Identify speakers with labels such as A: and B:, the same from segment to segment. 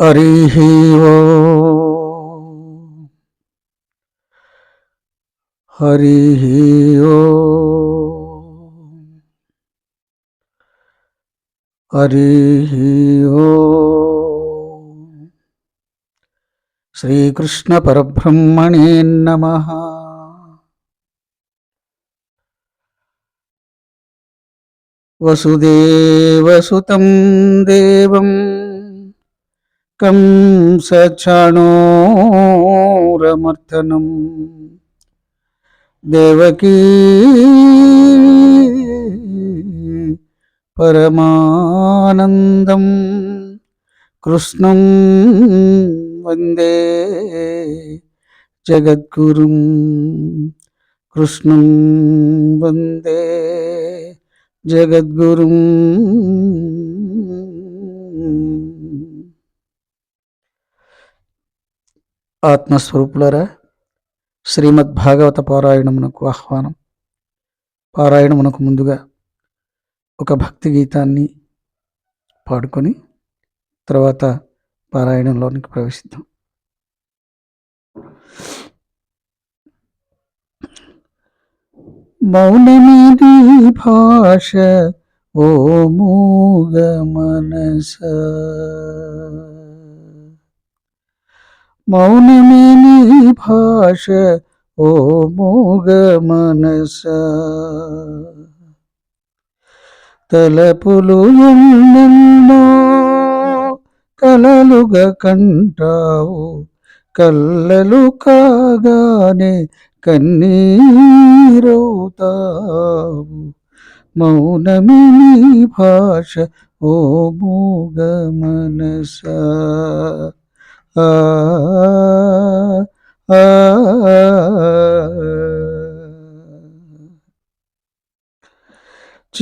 A: హరి ఓ హరి ఓ హరి ఓ శ్రీకృష్ణ పరబ్రహ్మణే నమ వసుదేవసుతం దేవం కంసచాణోరమర్దనం దేవకీ పరమానందం కృష్ణం వందే జగద్గురుం కృష్ణం వందే జగద్గురుం ఆత్మస్వరూపులరా శ్రీమద్ భాగవత పారాయణమునకు ఆహ్వానం. పారాయణమునకు ముందుగా ఒక భక్తి గీతాన్ని పాడుకొని తర్వాత పారాయణంలోనికి ప్రవేశిద్దాం. మౌనమిది భాష ఓ మూగ మనస. మౌనమిని భాష ఓ మూగ మనస తలపులు ఎన్నెన్నో కలలుగా కంటావు కళ్ళలు కాగానే కన్నీరవుతావు. మౌనమి భాష ఓ మూగ మనసా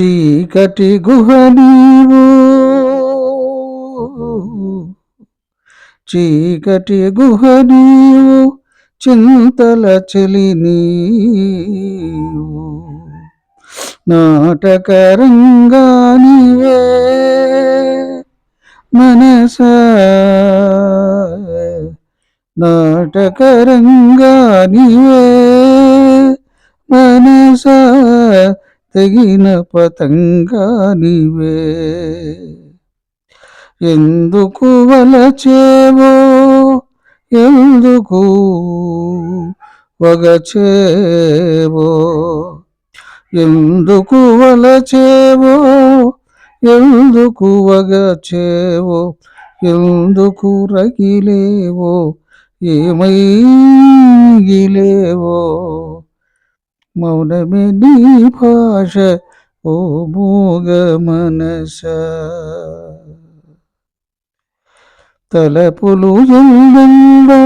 A: చీకటి గుహ నీవు. చీకటి గుహ నీవు చింతల చెలి నీవు. నాటకరంగా నీవే మనస నాటకరంగానివే మనస తెగిన పతంగానివే ఎందుకు వలచేవో ఎందుకు వగచేవో. ఎందుకు వలచేవో ఎందుకు వగచేవో? ఎందుకు రగిలేవో? ఏమైగిలేవో మౌనమే నీ భాష ఓ మూగ మనస తలపులు ఎల్లెల్లో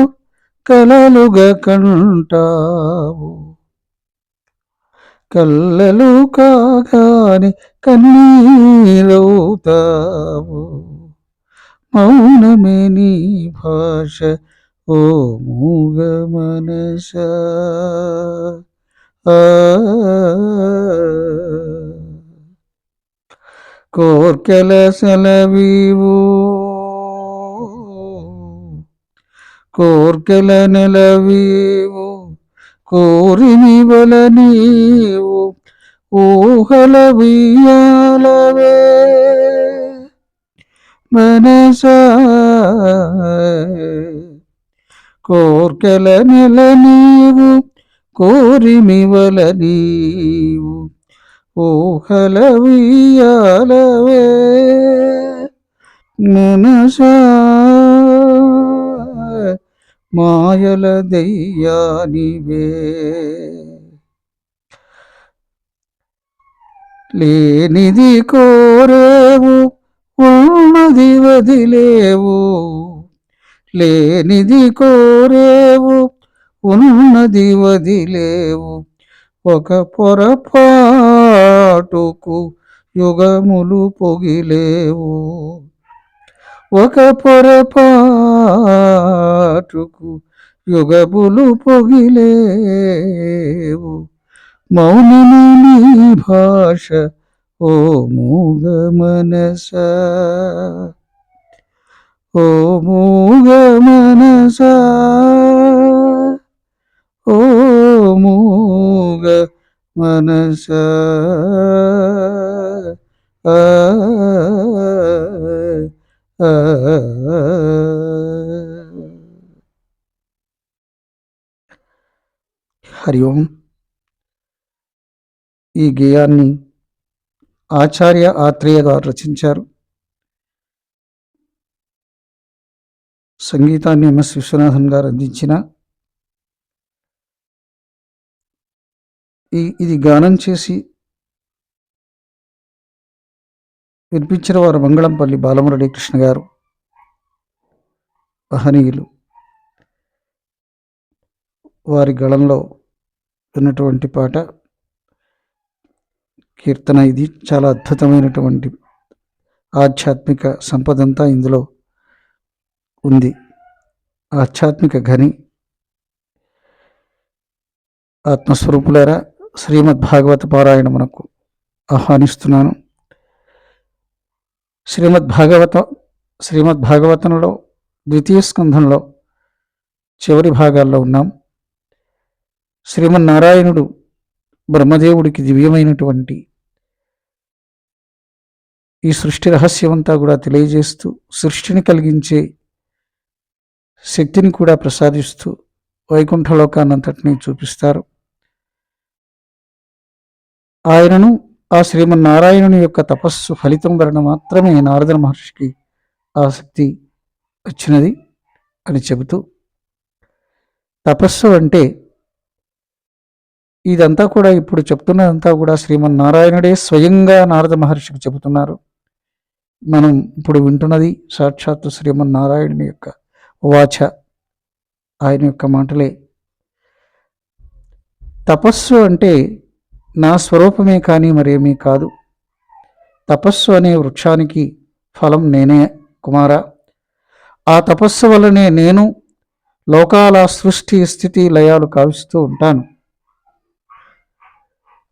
A: కలలుగా కంటావు. కల్లలు కాగాని కన్నీరవుతావు మౌనమే నీ భాష ఓ మూగ మనస కోర్కెల సెలవీవు కోర్కెల నెలవీవు కోరిని వల నీవు ఊహల వియాలవే మనస కోర్కెల నెల నీవు కోరిమివల నీవు ఊహల వియాలవే మనసా మాయల దయ్యానివే లేనిది కోరేవు ఉన్నది వదిలేవు. లేనిది కోరేవు ఉన్నది వదిలేవు. ఒక పొరపాటుకు యుగములు పొగిలేవు. ఒక పొరపాటుకు యుగములు పొగిలేవు మౌనము నీ భాష ఓ మూగ మనస ఓ మూగ మనసా ఓ మూగ మనస ఆ, ఆ, ఆ. హరి ఓం. ఈ గేయాన్ని ఆచార్య ఆత్రేయ గారు రచించారు. సంగీతాన్ని ఎంఎస్ విశ్వనాథన్ గారు అందించిన. ఈ ఇది గానం చేసి వినిపించిన వారు మంగళంపల్లి బాలమురళీ కృష్ణ గారు. మహనీయులు. వారి గళంలో ఉన్నటువంటి పాట కీర్తన ఇది. చాలా అద్భుతమైనటువంటి ఆధ్యాత్మిక సంపదంతా ఇందులో ఉంది. ఆధ్యాత్మిక ఘని. ఆత్మస్వరూపులారా శ్రీమద్ భాగవత పారాయణమునకు ఆహ్వానిస్తున్నాను. శ్రీమద్ భాగవత శ్రీమద్ భాగవతంలో ద్వితీయ స్కంధంలో చివరి భాగాల్లో ఉన్నాం. శ్రీమన్నారాయణుడు బ్రహ్మదేవుడికి దివ్యమైనటువంటి ఈ సృష్టి రహస్యమంతా కూడా తెలియజేస్తూ సృష్టిని కలిగించే శక్తిని కూడా ప్రసాదిస్తూ వైకుంఠలోకాన్నంతటినీ చూపిస్తారు. ఆయనను ఆ శ్రీమన్నారాయణుని యొక్క తపస్సు ఫలితం వలన మాత్రమే నారద మహర్షికి ఆసక్తి వచ్చినది అని చెబుతూ తపస్సు అంటే ఇదంతా కూడా ఇప్పుడు చెప్తున్నదంతా కూడా శ్రీమన్నారాయణుడే స్వయంగా నారద మహర్షికి చెబుతున్నారు. మనం ఇప్పుడు వింటున్నది సాక్షాత్తు శ్రీమన్నారాయణుని యొక్క వాచ ఆయన యొక్క మాటలే. తపస్సు అంటే నా స్వరూపమే కానీ మరేమీ కాదు. తపస్సు అనే వృక్షానికి ఫలం నేనే కుమార. ఆ తపస్సు వల్లనే నేను లోకాల సృష్టి స్థితి లయాలు కావిస్తూ ఉంటాను.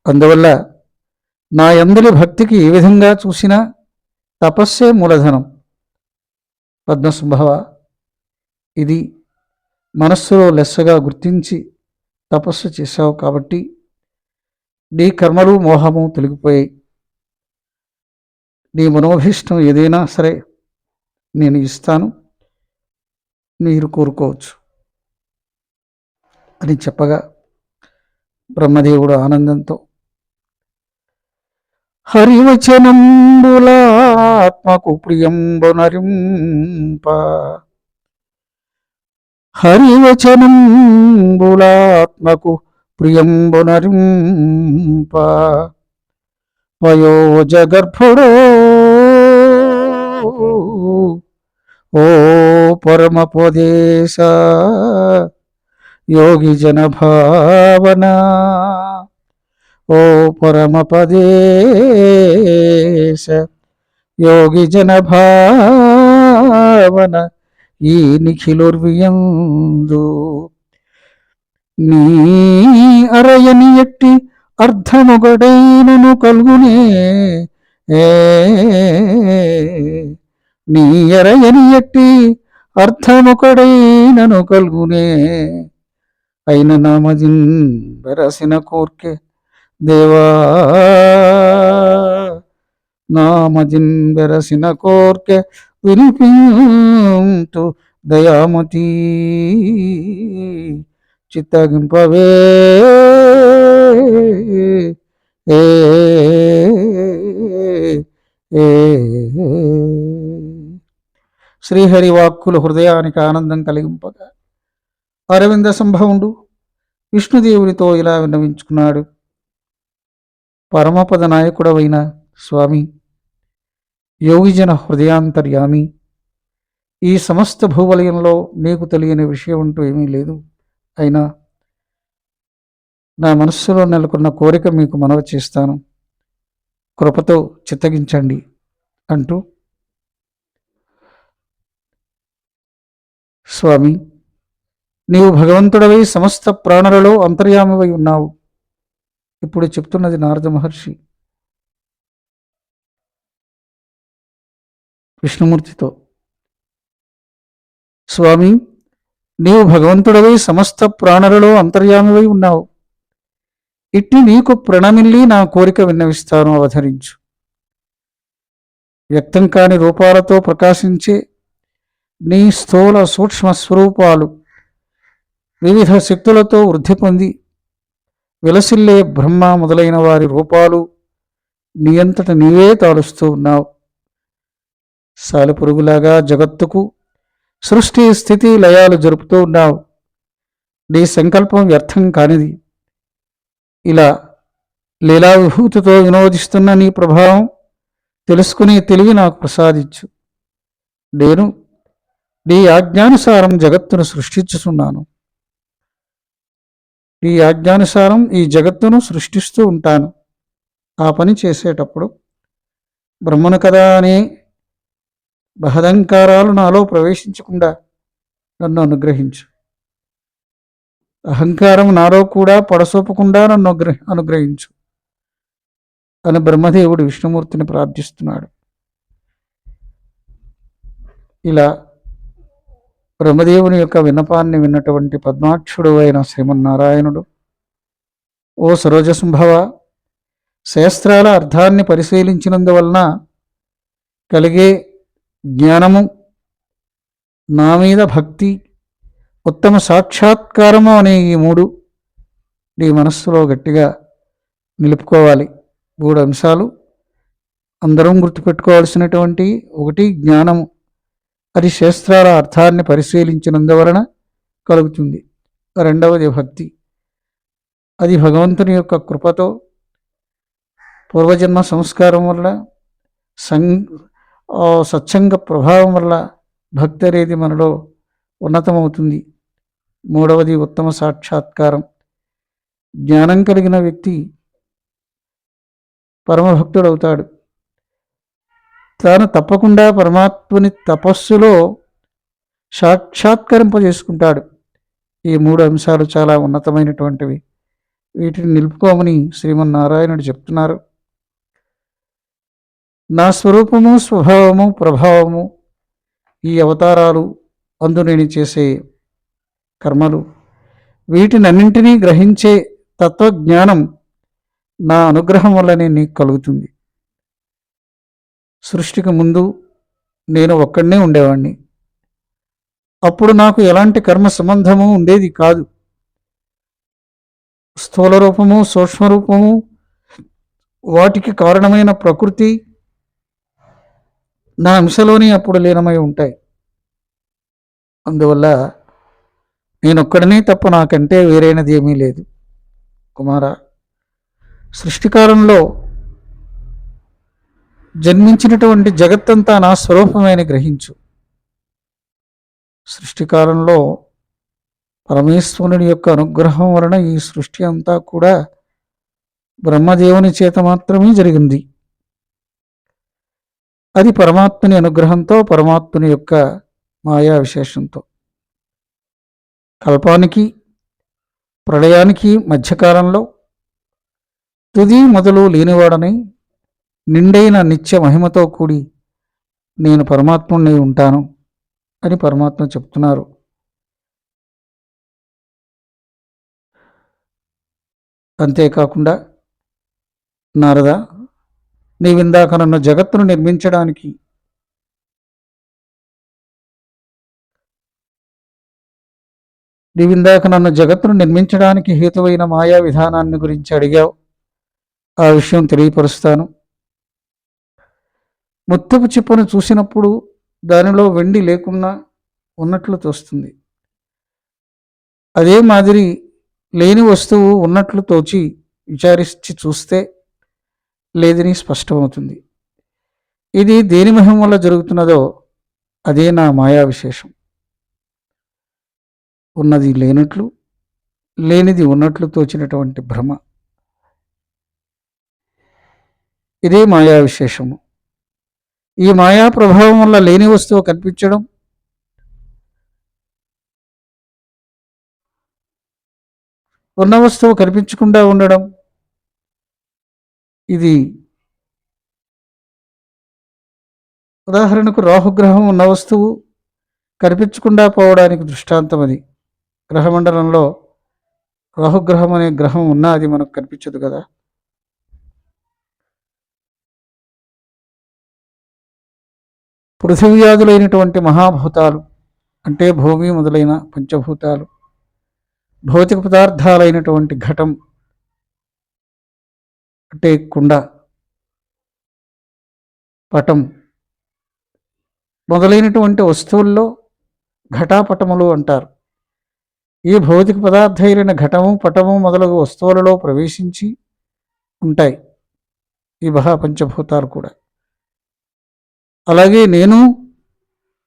A: అందువల్ల నా అందరి భక్తికి ఏ విధంగా చూసినా తపస్సే మూలధనం. పద్మసంభవ ఇది మనస్సులో లెస్సగా గుర్తించి తపస్సు చేశావు కాబట్టి నీ కర్మలు మోహము తొలగిపోయి నీ మనోభీష్టం ఏదైనా సరే నేను ఇస్తాను మీరు కోరుకోవచ్చు అని చెప్పగా బ్రహ్మదేవుడు ఆనందంతో హరివచనంబులాత్మకు ప్రియంబునరింప. హరివచనంబులాత్మకు ప్రియంబునరింప వయోజగర్భుడో. ఓ పరమపదేశ యోగి జన భావన ఓ పరమపదేశ యోగి జన భావన ఈ నిఖిలుర్వియందు నీ అరయని ఎట్టి అర్థముగడైనను కలుగునే. నీ ఎరయని ఎట్టి అర్థముకడైనను కలుగునే. అయిన నామజిన్ బెరసిన కోర్కె దేవా నామజిన్ బెరసిన కోర్కె వినిపింటు దయామతి. చిత్తగింపవే. ఏ ఏ శ్రీహరి వాక్కులు హృదయానికి ఆనందం కలిగింపగా అరవింద సంభవుడు. విష్ణుదేవునితో ఇలా విన్నవించుకున్నాడు. పరమపద నాయకుడవైన స్వామి యోగిజన హృదయాంతర్యామి. ఈ సమస్త భూవలయంలో నీకు తెలియని విషయం అంటూ ఏమీ లేదు. అయినా నా మనస్సులో నెలకొన్న కోరిక మీకు మనవ చేస్తాను. కృపతో చిత్తగించండి అంటూ స్వామి నీవు భగవంతుడవై సమస్త ప్రాణులలో అంతర్యామవై ఉన్నావు. ఇప్పుడు చెప్తున్నది నారద మహర్షి విష్ణుమూర్తితో. స్వామి నీవు భగవంతుడవై సమస్త ప్రాణులలో అంతర్యామివై ఉన్నావు. ఇట్టి నీకు ప్రణమిల్లి నా కోరిక విన్నవిస్తాను అవతరించు. వ్యక్తం కాని రూపాలతో ప్రకాశించే నీ స్థూల సూక్ష్మ స్వరూపాలు వివిధ శక్తులతో వృద్ధి పొంది విలసిల్లే బ్రహ్మ మొదలైన వారి రూపాలు నీ అంతట నీవే తాలుస్తూ ఉన్నావు. సాలిపురుగులాగా జగత్తుకు సృష్టి స్థితి లయాలు జరుపుతూ ఉన్నావు. నీ సంకల్పం వ్యర్థం కానిది. ఇలా లీలా విభూతితో వినోదిస్తున్న నీ ప్రభావం తెలుసుకునే తెలివి నాకు ప్రసాదించు. నేను నీ ఆజ్ఞానుసారం జగత్తును సృష్టించుతున్నాను నీ ఆజ్ఞానుసారం ఈ జగత్తును సృష్టిస్తూ ఉంటాను. ఆ పని చేసేటప్పుడు బ్రహ్మను కదా అనే బహదంకారాలు నాలో ప్రవేశించకుండా నన్ను అనుగ్రహించు. అహంకారం నాలో కూడా పడసోపకుండా నన్ను అనుగ్రహ అనుగ్రహించు. అని బ్రహ్మదేవుడు విష్ణుమూర్తిని ప్రార్థిస్తున్నాడు. ఇలా బ్రహ్మదేవుని యొక్క విన్నపాన్ని విన్నటువంటి పద్మాక్షుడు అయిన శ్రీమన్నారాయణుడు ఓ సరోజసంభవ శాస్త్రాల అర్థాన్ని పరిశీలించినందువలన కలిగే జ్ఞానము నా మీద భక్తి ఉత్తమ సాక్షాత్కారము అనే ఈ మూడు నీ మనస్సులో గట్టిగా నిలుపుకోవాలి. మూడు అంశాలు. అందరం గుర్తుపెట్టుకోవాల్సినటువంటి ఒకటి జ్ఞానము. అది శాస్త్రాల అర్థాన్ని పరిశీలించినందువలన కలుగుతుంది. రెండవది భక్తి. అది భగవంతుని యొక్క కృపతో పూర్వజన్మ సంస్కారం వల్ల సం సత్సంగ ప్రభావం వల్ల భక్తి అనేది మనలో ఉన్నతమవుతుంది. మూడవది ఉత్తమ సాక్షాత్కారం. జ్ఞానం కలిగిన వ్యక్తి పరమభక్తుడవుతాడు. తాను తప్పకుండా పరమాత్మని తపస్సులో సాక్షాత్కరింపజేసుకుంటాడు. ఈ మూడు అంశాలు చాలా ఉన్నతమైనటువంటివి. వీటిని నిలుపుకోమని శ్రీమన్నారాయణుడు చెప్తున్నారు. నా స్వరూపము స్వభావము ప్రభావము ఈ అవతారాలు అందు నేను చేసే కర్మలు. వీటినన్నింటినీ గ్రహించే తత్వజ్ఞానం నా అనుగ్రహం వల్లనే నీకు కలుగుతుంది. సృష్టికి ముందు నేను ఒక్కడనే ఉండేవాణ్ణి. అప్పుడు నాకు ఎలాంటి కర్మ సంబంధము ఉండేది కాదు. స్థూల రూపము సూక్ష్మ రూపము వాటికి కారణమైన ప్రకృతి నా అంశలోనే అప్పుడు లీనమై ఉంటాయి. అందువల్ల నేనొక్కడనే తప్ప నాకంటే వేరైనది ఏమీ లేదు. కుమార సృష్టికాలంలో జన్మించినటువంటి జగత్తంతా నా స్వరూపమైన గ్రహించు. సృష్టికాలంలో పరమేశ్వరుని యొక్క అనుగ్రహం వలన ఈ సృష్టి అంతా కూడా బ్రహ్మదేవుని చేత మాత్రమే జరిగింది. అది పరమాత్మని అనుగ్రహంతో పరమాత్మని యొక్క మాయా విశేషంతో. కల్పానికి ప్రళయానికి మధ్యకాలంలో తుది మొదలు లేనివాడని నిండైన నిత్య మహిమతో కూడి నేను పరమాత్ముని ఉంటాను అని పరమాత్మ చెప్తున్నారు. అంతేకాకుండా నారద నీవిందాక నన్ను జగత్తును నిర్మించడానికి నీవిందాక నన్ను జగత్తును నిర్మించడానికి హేతువైన మాయా విధానాన్ని గురించి అడిగావు. ఆ విషయం తెలియపరుస్తాను. ముత్తపు చిప్పను చూసినప్పుడు దానిలో వెండి లేకున్నా ఉన్నట్లు తోస్తుంది. అదే మాదిరి లేని వస్తువు ఉన్నట్లు తోచి విచారించి చూస్తే లేదని స్పష్టమవుతుంది. ఇది దేని మహిమ వల్ల జరుగుతున్నదో అదే నా మాయా విశేషం. ఉన్నది లేనట్లు లేనిది ఉన్నట్లు తోచినటువంటి భ్రమ. ఇదే మాయా విశేషము. ఈ మాయా ప్రభావం వల్ల లేని వస్తువు కనిపించడం ఉన్న వస్తువు కనిపించకుండా ఉండడం ఇది ఉదాహరణకు రాహుగ్రహం ఉన్న వస్తువు కనిపించకుండా పోవడానికి దృష్టాంతం అది. గ్రహమండలంలో రాహుగ్రహం అనే గ్రహం ఉన్నా అది మనకు కనిపించదు కదా. పృథివ్యాధులైనటువంటి మహాభూతాలు అంటే భూమి మొదలైన పంచభూతాలు భౌతిక పదార్థాలైనటువంటి ఘటం అంటే కుండ పటం మొదలైనటువంటి వస్తువుల్లో ఘటాపటములు అంటారు. ఈ భౌతిక పదార్థైన ఘటము పటము మొదలగు వస్తువులలో ప్రవేశించి ఉంటాయి. ఈ మహాపంచభూతాలు కూడా. అలాగే నేను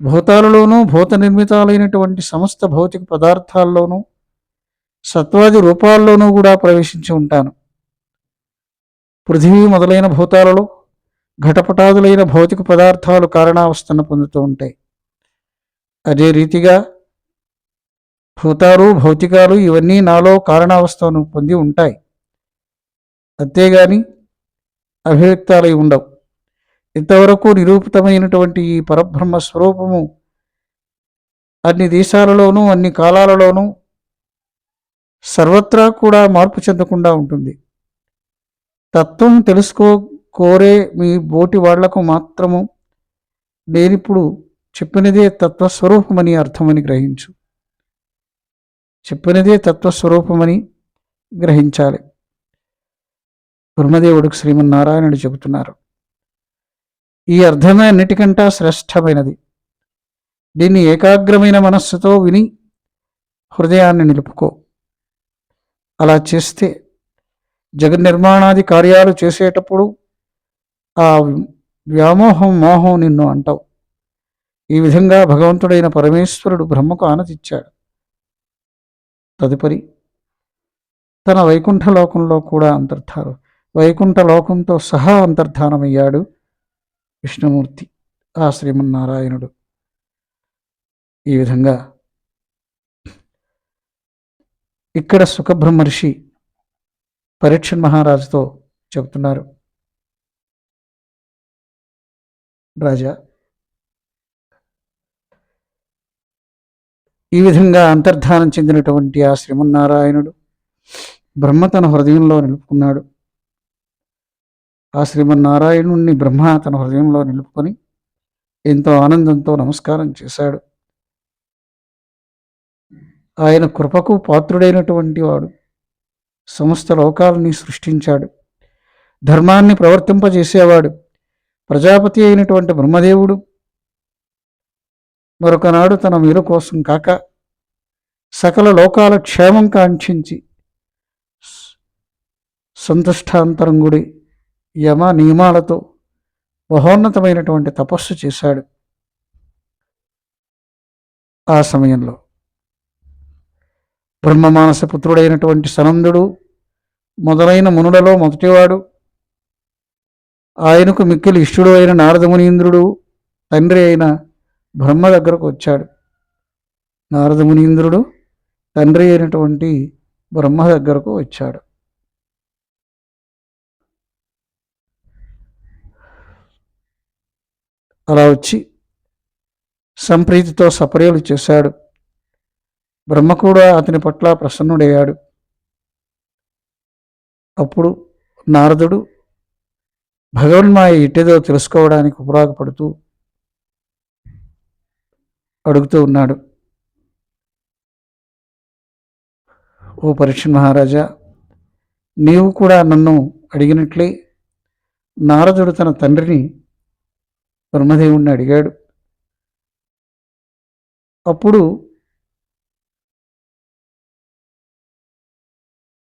A: భూతాలలోనూ భూత నిర్మితాలైనటువంటి సమస్త భౌతిక పదార్థాల్లోనూ సత్వాది రూపాల్లోనూ కూడా ప్రవేశించి ఉంటాను. పృథివీ మొదలైన భూతాలలో ఘటపటాదులైన భౌతిక పదార్థాలు కారణావస్థను పొందుతూ ఉంటాయి. అదే రీతిగా భూతాలు భౌతికాలు ఇవన్నీ నాలో కారణావస్థను పొంది ఉంటాయి. అంతేగాని అభివ్యక్తాలై ఉండవు. ఇంతవరకు నిరూపితమైనటువంటి ఈ పరబ్రహ్మ స్వరూపము అన్ని దేశాలలోనూ అన్ని కాలాలలోనూ సర్వత్రా కూడా మార్పు చెందకుండా ఉంటుంది. తత్వం తెలుసుకో కోరే మీ బోటి వాళ్ళకు మాత్రము నేనిప్పుడు చెప్పినదే తత్వస్వరూపమని అర్థమని గ్రహించు. చెప్పినదే తత్వస్వరూపమని గ్రహించాలి. బ్రహ్మదేవుడికి శ్రీమన్నారాయణుడు చెబుతున్నారు. ఈ అర్థమే అన్నిటికంటా శ్రేష్టమైనది. దీన్ని ఏకాగ్రమైన మనస్సుతో విని హృదయాన్ని నిలుపుకో. అలా చేస్తే జగన్నిర్మాణాది కార్యాలు చేసేటప్పుడు ఆ వ్యామోహం మోహం నిన్ను అంటావు. ఈ విధంగా భగవంతుడైన పరమేశ్వరుడు బ్రహ్మకు ఆనతిచ్చాడు. తదుపరి తన వైకుంఠలోకంలో కూడా అంతర్ధానం వైకుంఠ లోకంతో సహా అంతర్ధానమయ్యాడు విష్ణుమూర్తి ఆ శ్రీమన్నారాయణుడు. ఈ విధంగా ఇక్కడ సుఖబ్రహ్మర్షి పరీక్ష మహారాజుతో చెబుతున్నారు. రాజా ఈ విధంగా అంతర్ధానం చెందినటువంటి ఆ శ్రీమన్నారాయణుడు బ్రహ్మ తన హృదయంలో నిలుపుకున్నాడు. ఆ శ్రీమన్నారాయణుణ్ణి బ్రహ్మ తన హృదయంలో నిలుపుకొని ఎంతో ఆనందంతో నమస్కారం చేశాడు. ఆయన కృపకు పాత్రుడైనటువంటి వాడు. సమస్త లోకాలని సృష్టించాడు. ధర్మాన్ని ప్రవర్తింపజేసేవాడు. ప్రజాపతి అయినటువంటి బ్రహ్మదేవుడు. మరొకనాడు తన మేలు కోసం కాక సకల లోకాల క్షేమం కాంక్షించి సంతుష్టాంతరంగుడి యమ నియమాలతో మహోన్నతమైనటువంటి తపస్సు చేశాడు. ఆ సమయంలో బ్రహ్మమానస పుత్రుడైనటువంటి సనందుడు మొదలైన మునులలో మొదటివాడు. ఆయనకు మిక్కిలి ఇష్టుడు అయిన నారదమునీంద్రుడు తండ్రి అయిన బ్రహ్మ దగ్గరకు వచ్చాడు. నారదమునీంద్రుడు తండ్రి అయినటువంటి బ్రహ్మ దగ్గరకు వచ్చాడు. అలా వచ్చి సంప్రీతితో సపర్యలు చేశాడు. బ్రహ్మ కూడా అతని పట్ల ప్రసన్నుడయ్యాడు. అప్పుడు నారదుడు భగవన్మాయ ఇట్టేదో తెలుసుకోవడానికి ఉపరాగపడుతూ అడుగుతూ ఉన్నాడు. ఓ పరీక్ష మహారాజా నీవు కూడా నన్ను అడిగినట్లే నారదుడు తన తండ్రిని బ్రహ్మదేవుణ్ణి అడిగాడు. అప్పుడు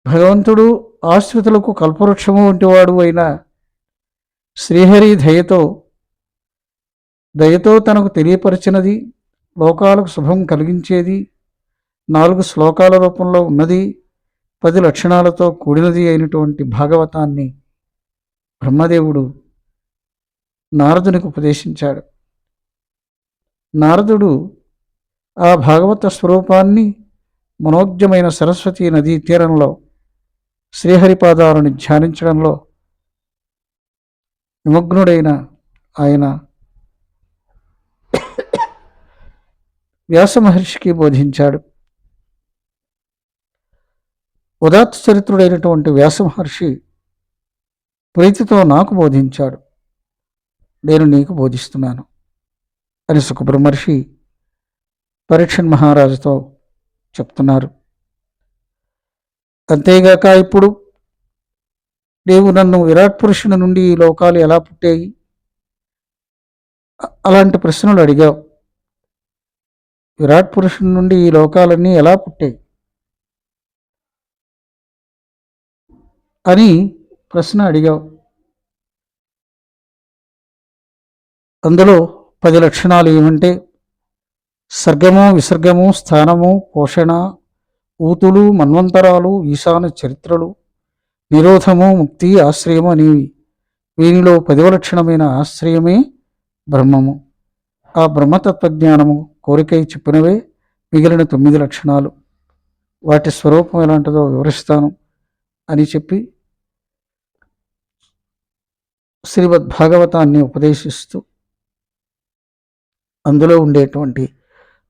A: భగవంతుడు ఆశ్రితులకు కల్పవృక్షము వంటివాడు అయిన శ్రీహరి దయతో దయతో తనకు తెలియపరిచినది లోకాలకు శుభం కలిగించేది నాలుగు శ్లోకాల రూపంలో ఉన్నది పది లక్షణాలతో కూడినది అయినటువంటి భాగవతాన్ని బ్రహ్మదేవుడు నారదునికి ఉపదేశించాడు. నారదుడు ఆ భాగవత స్వరూపాన్ని మనోజ్ఞమైన సరస్వతీ నదీ తీరంలో శ్రీహరిపాదాలను ధ్యానించడంలో నిమగ్నుడైన ఆయన వ్యాస మహర్షికి బోధించాడు. ఉదాత్త చరిత్రుడైనటువంటి వ్యాస మహర్షి ప్రీతితో నాకు బోధించాడు. నేను నీకు బోధిస్తున్నాను అని సుఖబ్రహ్మర్షి పరీక్షన్ మహారాజుతో చెప్తున్నారు. అంతేగాక ఇప్పుడు నీవు నన్ను విరాట్ పురుషుని నుండి ఈ లోకాలు ఎలా పుట్టాయి? అలాంటి ప్రశ్నలు అడిగావు. విరాట్ పురుషుని నుండి ఈ లోకాలన్నీ ఎలా పుట్టాయి? అని ప్రశ్న అడిగావు. అందులో పది లక్షణాలు ఏమంటే సర్గము విసర్గము స్థానము పోషణ ఊతులు మన్వంతరాలు ఈశాన చరిత్రలు నిరోధము ముక్తి ఆశ్రయము అనేవి. వీనిలో పదవ లక్షణమైన ఆశ్రయమే బ్రహ్మము. ఆ బ్రహ్మతత్వజ్ఞానము కోరికై చెప్పినవే మిగిలిన తొమ్మిది లక్షణాలు. వాటి స్వరూపం ఎలాంటిదో వివరిస్తాను అని చెప్పి శ్రీమద్ భాగవతాన్ని ఉపదేశిస్తూ అందులో ఉండేటువంటి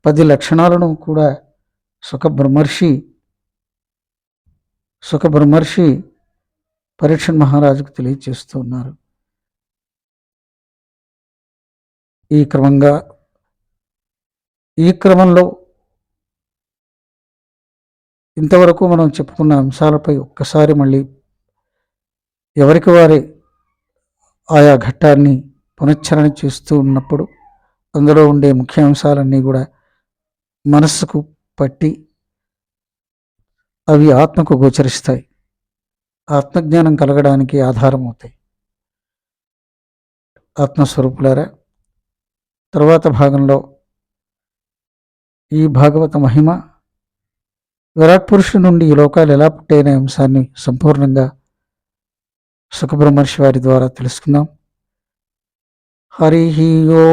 A: పది లక్షణాలను కూడా సుఖబ్రహ్మర్షి సుఖబ్రహ్మర్షి పరీక్ష మహారాజుకు తెలియచేస్తూ ఉన్నారు. ఈ క్రమంగా ఈ క్రమంలో ఇంతవరకు మనం చెప్పుకున్న అంశాలపై ఒక్కసారి మళ్ళీ ఎవరికి వారే ఆయా ఘట్టాన్ని పునశ్చరణ చేస్తూ ఉన్నప్పుడు అందులో ఉండే ముఖ్యాంశాలన్నీ కూడా మనస్సుకు పట్టి అవి ఆత్మకు గోచరిస్తాయి. ఆత్మజ్ఞానం కలగడానికి ఆధారం అవుతాయి ఆత్మస్వరూపులారా తర్వాత భాగంలో ఈ భాగవత మహిమ విరాట్ పురుషుడి నుండి ఈ లోకాలు ఎలా పుట్టాయనే అంశాన్ని సంపూర్ణంగా సుఖబ్రహ్మర్షి వారి ద్వారా తెలుసుకుందాం. హరి ఓ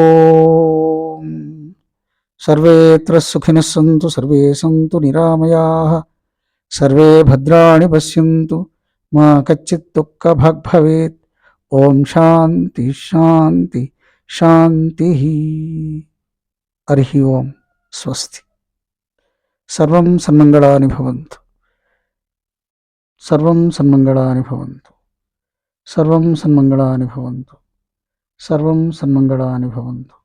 A: సర్వేత్ర సుఖిన సంతు సర్వే సంతు నిరామయా సర్వే భద్రాణి పశ్యంతు మా కచ్చిత్ దుఃఖ భవేత్. ఓం శాంతి శాంతి శాంతి హరి ఓం. స్వస్తి. సర్వం సన్మంగళాని భవంతు. సర్వం సన్మంగళాని భవంతు. సర్వం సన్మంగళాని భవంతు. సర్వం సన్మంగళాని భవంతు.